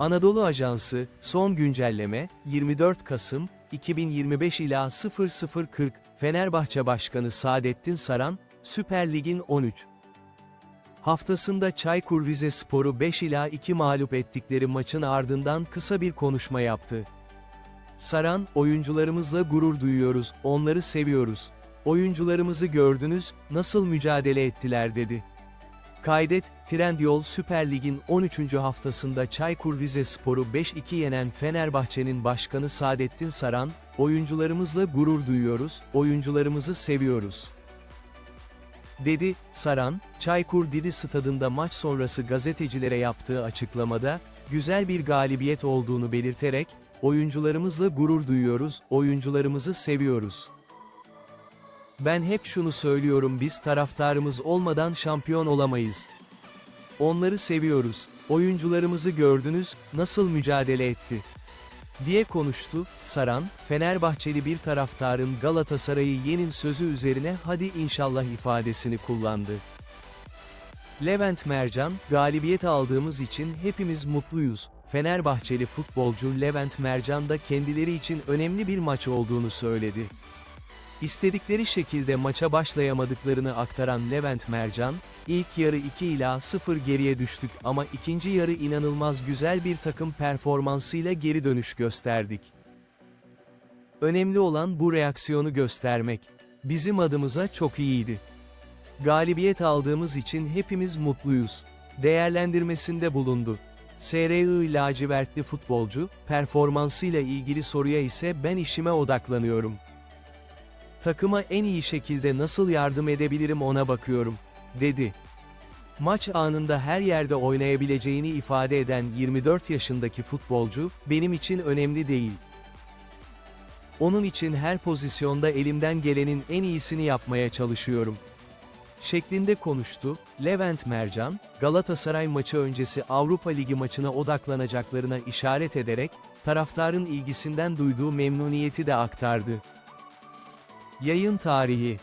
Anadolu Ajansı, son güncelleme, 24 Kasım, 2025 ila 00.40, Fenerbahçe Başkanı Saadettin Saran, Süper Lig'in 13. Haftasında Çaykur Rizespor'u 5 ila 2 mağlup ettikleri maçın ardından kısa bir konuşma yaptı. Saran, oyuncularımızla gurur duyuyoruz, onları seviyoruz. Oyuncularımızı gördünüz, nasıl mücadele ettiler dedi. Kaydet, Trendyol Süper Lig'in 13. haftasında Çaykur Rizespor'u 5-2 yenen Fenerbahçe'nin başkanı Saadettin Saran, oyuncularımızla gurur duyuyoruz, oyuncularımızı seviyoruz. Dedi, Saran, Çaykur Didi stadında maç sonrası gazetecilere yaptığı açıklamada, güzel bir galibiyet olduğunu belirterek, oyuncularımızla gurur duyuyoruz, oyuncularımızı seviyoruz. Ben hep şunu söylüyorum biz taraftarımız olmadan şampiyon olamayız. Onları seviyoruz. Oyuncularımızı gördünüz, nasıl mücadele etti. Diye konuştu, Saran, Fenerbahçeli bir taraftarın Galatasaray'ı yenin sözü üzerine hadi inşallah ifadesini kullandı. Levent Mercan, galibiyet aldığımız için hepimiz mutluyuz. Fenerbahçeli futbolcu Levent Mercan da kendileri için önemli bir maç olduğunu söyledi. İstedikleri şekilde maça başlayamadıklarını aktaran Levent Mercan, ilk yarı 2 ila 0 geriye düştük ama ikinci yarı inanılmaz güzel bir takım performansıyla geri dönüş gösterdik. Önemli olan bu reaksiyonu göstermek. Bizim adımıza çok iyiydi. Galibiyet aldığımız için hepimiz mutluyuz. Değerlendirmesinde bulundu. SRI lacivertli futbolcu, performansıyla ilgili soruya ise ben işime odaklanıyorum. Takıma en iyi şekilde nasıl yardım edebilirim ona bakıyorum, dedi. Maç anında her yerde oynayabileceğini ifade eden 24 yaşındaki futbolcu, benim için önemli değil. Onun için her pozisyonda elimden gelenin en iyisini yapmaya çalışıyorum. Şeklinde konuştu, Levent Mercan, Galatasaray maçı öncesi Avrupa Ligi maçına odaklanacaklarına işaret ederek, taraftarın ilgisinden duyduğu memnuniyeti de aktardı. Yayın tarihi